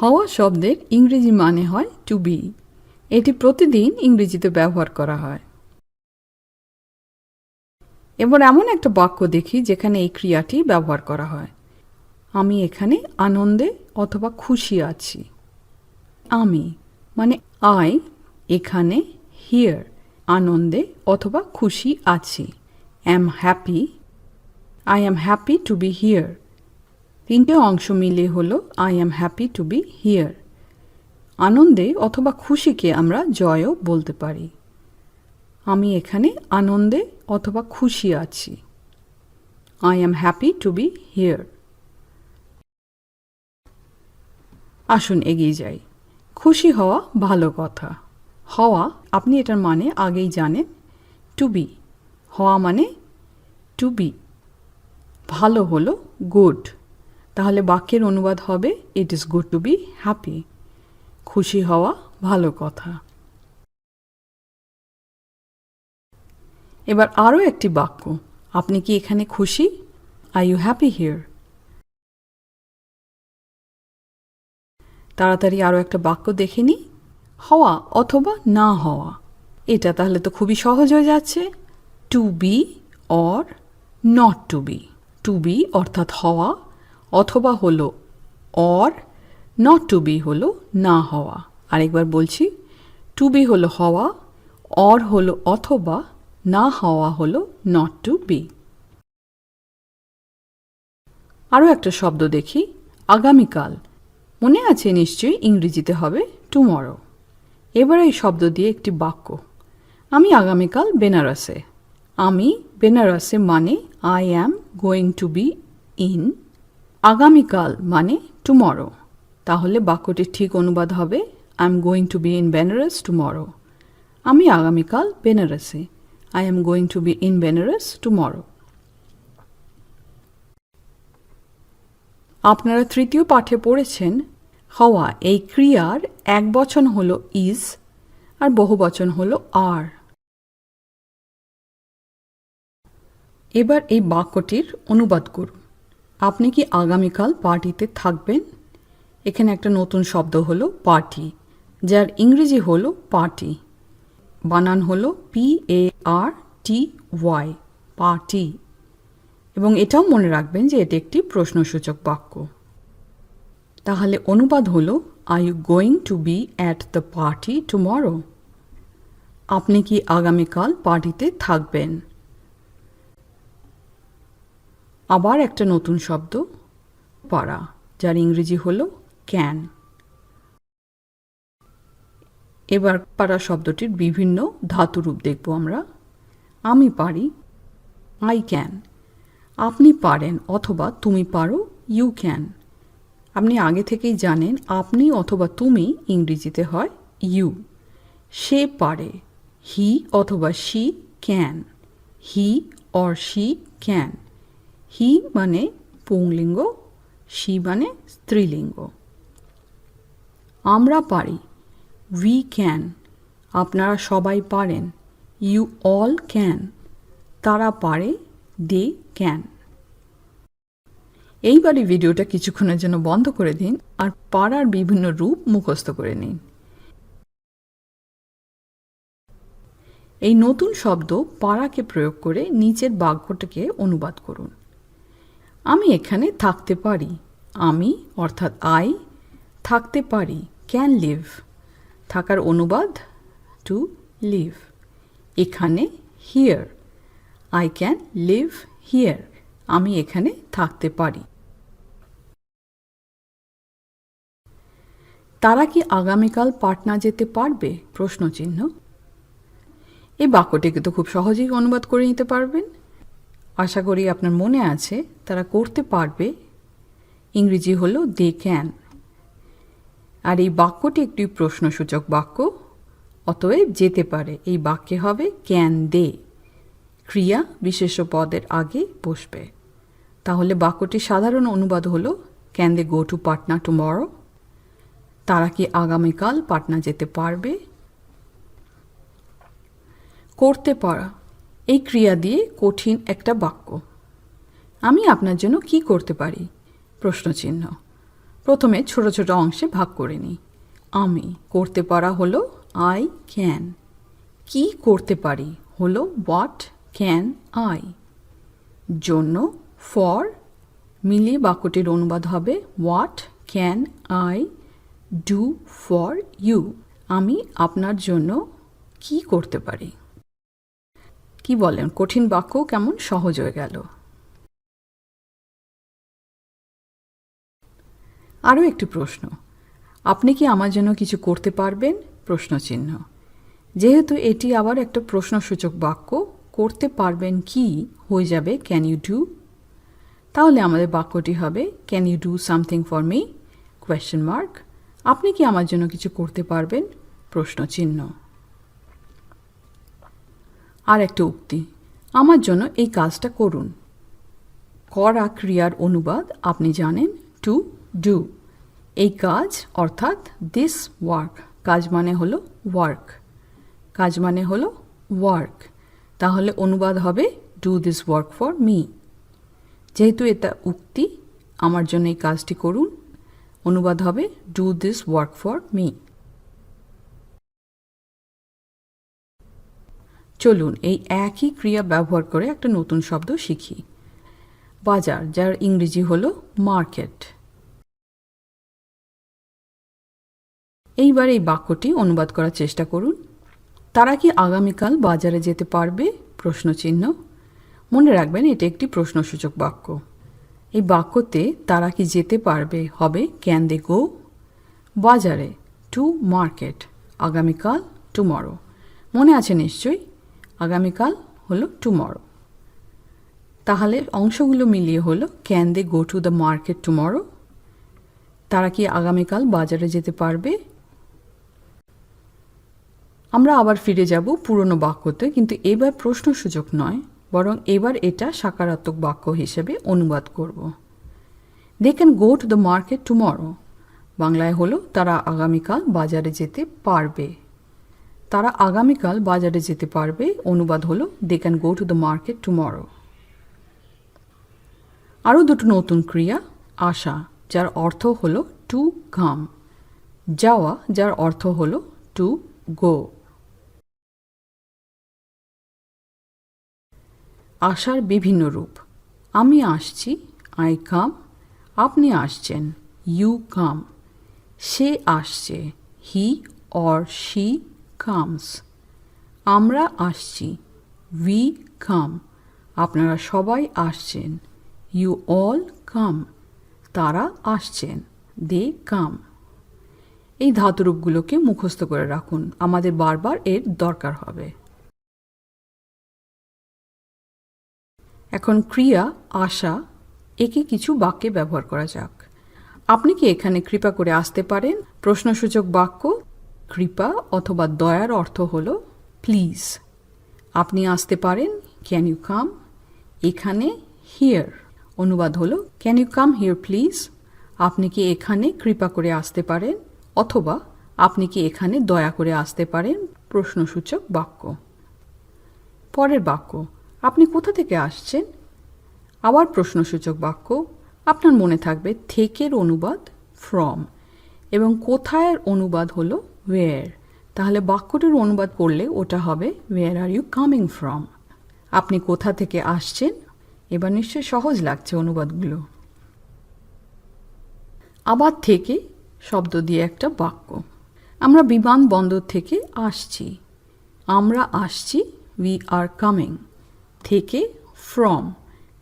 হওয়া শব্দের ইংরেজি মানে হয় টু বি এটি প্রতিদিন ইংরেজিতে ব্যবহার করা হয়। এবার এমন একটা বাক্য দেখি যেখানে এই ক্রিয়াটি ব্যবহার করা হয়। আমি এখানে আনন্দে অথবা খুশি আছি। আমি মানে আই এখানে হিয়ার আনন্দে অথবা খুশি আছি। Am happy I am happy to be here তিনটে অংশ মিলে হলো I am happy to be here আনন্দে অথবা খুশিকে আমরা জয়ও বলতে পারি। আমি এখানে আনন্দে অথবা খুশি আছি। I am happy to be here আসুন এগিয়ে যাই। খুশি হওয়া ভালো কথা। হওয়া, আপনি এটার মানে আগেই জানেন টু বি হওয়া মানে টু বি ভালো হলো গুড তাহলে বাক্যের অনুবাদ হবে it is good to be happy খুশি হওয়া ভালো কথা। এবার আরও একটি বাক্য, আপনি কি এখানে খুশি? আই ইউ হ্যাপি হিয়ার তাড়াতাড়ি আরও একটা বাক্য দেখে নিই, হওয়া অথবা না হওয়া। এটা তাহলে তো খুবই সহজ হয়ে যাচ্ছে। To be or not to be to be অর্থাৎ হওয়া অথবা হলো অর নট টু বি হলো না হওয়া। আরেকবার বলছি টু বি হলো হওয়া অর হলো অথবা না হওয়া হলো নট টু বি আরও একটা শব্দ দেখি, আগামীকাল। মনে আছে নিশ্চয়ই ইংরেজিতে হবে টুমরো এবার এই শব্দ দিয়ে একটি বাক্য। আমি আগামীকাল বেনারসে। আমি বেনারসে মানে I am going to be in আগামীকাল মানে টুমরো তাহলে বাক্যটির ঠিক অনুবাদ হবে I am going to be in Benares tomorrow আমি আগামীকাল বেনারসে I am going to be in Benares tomorrow আপনারা তৃতীয় পাঠে পড়েছেন, হওয়া, এই ক্রিয়ার এক বচন হলো ইজ আর বহু বচন হলো আর এবার এই বাক্যটির অনুবাদ করুন। আপনি কি আগামীকাল পার্টিতে থাকবেন? এখানে একটা নতুন শব্দ হলো পার্টি, যার ইংরেজি হলো পার্টি। বানান হলো P A R T Y party. এবং এটাও মনে রাখবেন যে এটি একটি প্রশ্নসূচক বাক্য। তাহলে অনুবাদ হলো I you going to be at the party tomorrow আপনি কি আগামীকাল পার্টিতে থাকবেন? আবার একটা নতুন শব্দ পারা যার ইংরেজি হলো ক্যান এবার পারা শব্দটির বিভিন্ন ধাতুরূপ দেখব আমরা। আমি পারি আই ক্যান আপনি পারেন অথবা তুমি পারো ইউ ক্যান আপনি আগে থেকেই জানেন আপনি অথবা তুমি ইংরেজিতে হয় ইউ সে পারে হি অথবা she can he or she can he মানে পুংলিঙ্গ, শি মানে স্ত্রীলিঙ্গ। আমরা পারি। উই ক্যান আপনারা সবাই পারেন। ইউ অল ক্যান তারা পারে দে ক্যান এইবারই ভিডিওটা কিছুক্ষণের জন্য বন্ধ করে দিন আর পাড়ার বিভিন্ন রূপ মুখস্থ করে নিন। এই নতুন শব্দ পাড়াকে প্রয়োগ করে নিচের বাক্যটাকে অনুবাদ করুন। আমি এখানে থাকতে পারি। আমি, অর্থাৎ আই থাকতে পারি। ক্যান লিভ থাকার অনুবাদ টু লিভ এখানে here I can live here আমি এখানে থাকতে পারি। তারা কি আগামীকাল পাটনা যেতে পারবে? প্রশ্নচিহ্ন। এই বাক্যটিকে তো খুব সহজেই অনুবাদ করে নিতে পারবেন। আশা করি আপনার মনে আছে, তারা করতে পারবে। ইংরেজি হলো দে ক্যান আর এই বাক্যটি একটি প্রশ্নসূচক বাক্য, অতএব যেতে পারে। এই বাক্যে হবে ক্যান দে ক্রিয়া বিশেষ পদের আগে বসবে। তাহলে বাক্যটির সাধারণ অনুবাদ হলো can they go to Patna tomorrow তারা কি আগামীকাল পাটনা যেতে পারবে? করতে পারা এই ক্রিয়া দিয়ে কঠিন একটা বাক্য। আমি আপনার জন্য কি করতে পারি? প্রশ্নচিহ্ন। প্রথমে ছোট ছোট অংশে ভাগ করে নিই। আমি করতে পারা হলো আই ক্যান কি করতে পারি? হলো হোয়াট ক্যান আই জন্য ফর মিলিয়ে বাক্যটির অনুবাদ হবে what can I do for you আমি আপনার জন্য কি করতে পারি? কি বলেন? কঠিন বাক্য কেমন? সহজ হয়ে গেল। আরও একটি প্রশ্ন। আপনি কি আমার জন্য কিছু করতে পারবেন? প্রশ্নচিহ্ন। যেহেতু এটি আবার একটা প্রশ্নসূচক বাক্য, করতে পারবেন কি হয়ে যাবে? ক্যান ইউ ডু তাহলে আমাদের বাক্যটি হবে can you do something for me question mark আপনি কি আমার জন্য কিছু করতে পারবেন? প্রশ্নচিহ্ন। আর একটা উক্তি। আমার জন্য এই কাজটা করুন। করা ক্রিয়ার অনুবাদ আপনি জানেন টু ডু এই কাজ অর্থাৎ দিস ওয়ার্ক কাজ মানে হলো ওয়ার্ক কাজ মানে হলো ওয়ার্ক তাহলে অনুবাদ হবে do this work for me যেহেতু এটা উক্তি, আমার জন্য এই কাজটি করুন। অনুবাদ হবে do this work for me চলুন এই একই ক্রিয়া ব্যবহার করে একটা নতুন শব্দ শিখি। বাজার, যার ইংরেজি হলো মার্কেট। এইবার এই বাক্যটি অনুবাদ করার চেষ্টা করুন। তারা কি আগামীকাল বাজারে যেতে পারবে? প্রশ্নচিহ্ন। মনে রাখবেন, এটি একটি প্রশ্নসূচক বাক্য। এই বাক্যতে তারা কি যেতে পারবে? হবে ক্যান দে গো বাজারে টু মার্কেট আগামীকাল টুমরো মনে আছে নিশ্চয়ই? আগামীকাল হলো টুমরো তাহলে অংশগুলো মিলিয়ে হলো can they go to the market tomorrow তারা কি আগামীকাল বাজারে যেতে পারবে? আমরা আবার ফিরে যাব পুরনো বাক্যতে, কিন্তু এবার প্রশ্ন সুযোগ নয়, বরং এবার এটা সাকারাত্মক বাক্য হিসেবে অনুবাদ করব। They can go to the market tomorrow বাংলায় হলো, তারা আগামীকাল বাজারে যেতে পারবে। তারা আগামীকাল বাজারে যেতে পারবে। অনুবাদ হলো they can go to the market tomorrow আরও দুটো নতুন ক্রিয়া আসা যার অর্থ হলো টু কাম যাওয়া, যার অর্থ হলো টু গো আসার বিভিন্ন রূপ। আমি আসছি আই কাম আপনি আসছেন ইউ কাম সে আসছে হি অর শি কামস আমরা আসছি। উই কাম আপনারা সবাই আসছেন। ইউ অল কাম তারা আসছেন। দে কাম এই ধাতুরূপগুলোকে মুখস্থ করে রাখুন। আমাদের বারবার এর দরকার হবে। এখন ক্রিয়া, আশা, একে কিছু বাক্যে ব্যবহার করা যাক। আপনি কি এখানে কৃপা করে আসতে পারেন? প্রশ্নসূচক বাক্য কৃপা অথবা দয়ার অর্থ হল প্লিজ আপনি আসতে পারেন ক্যান ইউ কাম এখানে হিয়ার অনুবাদ হলো can you come here please আপনি কি এখানে কৃপা করে আসতে পারেন, অথবা আপনি কি এখানে দয়া করে আসতে পারেন? প্রশ্নসূচক বাক্য। পরের বাক্য, আপনি কোথা থেকে আসছেন? আবার প্রশ্নসূচক বাক্য, আপনার মনে থাকবে, থেকের অনুবাদ ফ্রম এবং কোথায়ের অনুবাদ হলো ওয়ের তাহলে বাক্যটির অনুবাদ করলে ওটা হবে where are you coming from আপনি কোথা থেকে আসছেন? এবার নিশ্চয়ই সহজ লাগছে অনুবাদগুলো। আবার থেকে শব্দ দিয়ে একটা বাক্য। আমরা বিমানবন্দর থেকে আসছি। আমরা আসছি উই আর কামিং থেকে ফ্রম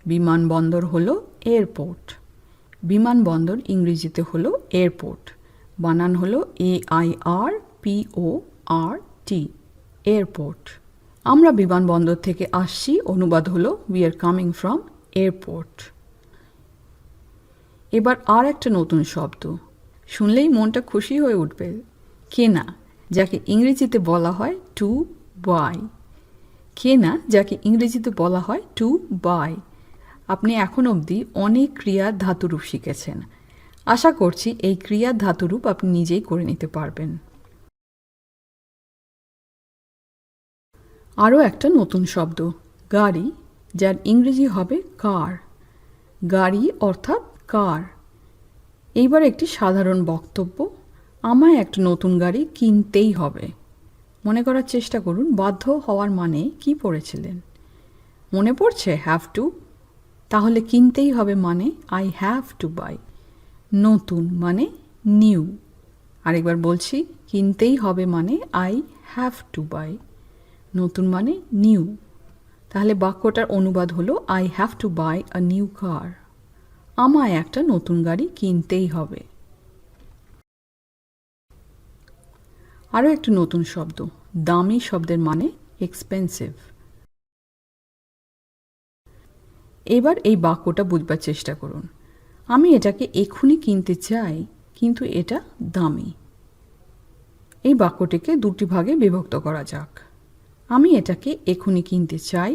বিমানবন্দর হলো এয়ারপোর্ট বিমানবন্দর ইংরেজিতে হলো এয়ারপোর্ট বানান হলো A I R P O R T airport. আমরা বিমানবন্দর থেকে আসছি, অনুবাদ হলো we are coming from airport. এবার আর একটা নতুন শব্দ। শুনলেই মনটা খুশি হয়ে উঠবে। কেনা, যাকে ইংরেজিতে বলা হয় টু বাই কেনা, যাকে ইংরেজিতে বলা হয় টু বাই আপনি এখন অবধি অনেক ক্রিয়ার ধাতুরূপ শিখেছেন। আশা করছি এই ক্রিয়ার ধাতুরূপ আপনি নিজেই করে নিতে পারবেন। আরও একটা নতুন শব্দ, গাড়ি, যার ইংরেজি হবে কার। গাড়ি অর্থাৎ কার। এইবার একটি সাধারণ বক্তব্য, আমায় একটা নতুন গাড়ি কিনতেই হবে। মনে করার চেষ্টা করুন, বাধ্য হওয়ার মানে কি পড়েছিলেন? মনে পড়ছে হ্যাভ টু তাহলে কিনতেই হবে মানে আই হ্যাভ টু বাই নতুন মানে নিউ। আরেকবার বলছি, কিনতেই হবে মানে আই হ্যাভ টু বাই নতুন মানে নিউ। তাহলে বাক্যটার অনুবাদ হলো I have to buy a new car আমায় একটা নতুন গাড়ি কিনতেই হবে। আরও একটি নতুন শব্দ, দামি শব্দের মানে এক্সপেন্সিভ এবার এই বাক্যটা বুঝবার চেষ্টা করুন। আমি এটাকে এক্ষুনি কিনতে চাই, কিন্তু এটা দামি। এই বাক্যটিকে দুটি ভাগে বিভক্ত করা যাক। আমি এটাকে এক্ষুনি কিনতে চাই,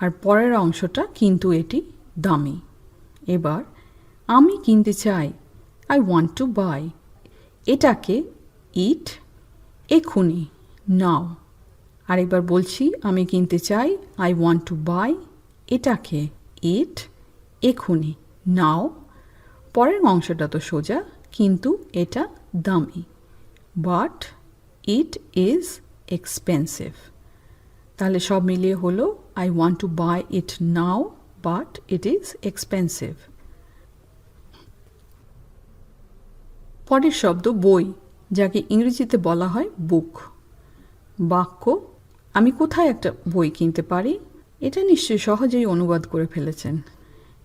আর পরের অংশটা কিন্তু এটি দামি। এবার, আমি কিনতে চাই আই ওয়ান্ট টু বাই এটাকে ইট এক্ষুনি নাও। আর আরেকবার বলছি, আমি কিনতে চাই আই ওয়ান্ট টু বাই এটাকে ইট এক্ষুনি নাও, পরের অংশটা তো সোজা, কিন্তু এটা দামি। বাট ইট ইজ এক্সপেন্সিভ তাহলে সব মিলিয়ে হলো I want to buy it now but it is expensive পরের শব্দ বই, যাকে ইংরেজিতে বলা হয় বুক বাক্য, আমি কোথায় একটা বই কিনতে পারি? এটা নিশ্চয়ই সহজেই অনুবাদ করে ফেলেছেন।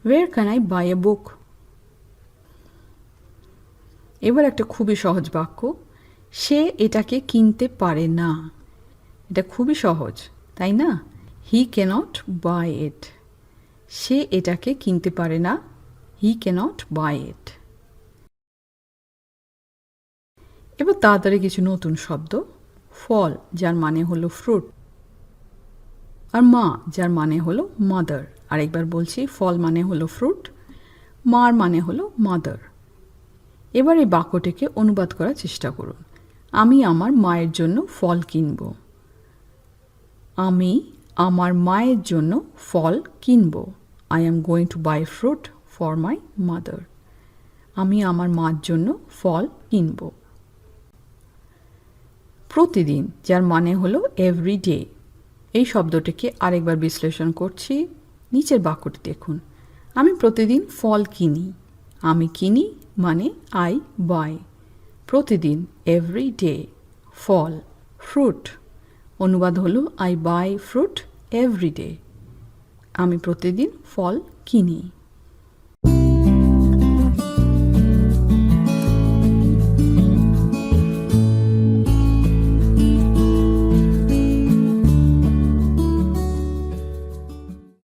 Where can I buy a book এবার একটা খুবই সহজ বাক্য। সে এটাকে কিনতে পারে না। এটা খুবই সহজ, তাই না? হি ক্যানট বাই ইট সে এটাকে কিনতে পারে না। হি ক্যানট বাই ইট এবার তাড়াতাড়ি কিছু নতুন শব্দ। ফল যার মানে হলো ফ্রুট আর মা, যার মানে হলো মাদার আরেকবার বলছি, ফল মানে হলো ফ্রুট মার মানে হলো মাদার এবার এই বাক্যটিকে অনুবাদ করার চেষ্টা করুন। আমি আমার মায়ের জন্য ফল কিনব। আমি আমার মায়ের জন্য ফল কিনব। I am going to buy fruit for my mother আমি আমার মার জন্য ফল কিনব। প্রতিদিন, যার মানে হলো এভরি ডে এই শব্দটিকে আরেকবার বিশ্লেষণ করছি। নিচের বাক্যটি দেখুন। আমি প্রতিদিন ফল কিনি। আমি কিনি মানে আই বাই। প্রতিদিন এভরি ডে ফল ফ্রুট অনুবাদ হলো I buy fruit every day আমি প্রতিদিন ফল কিনি।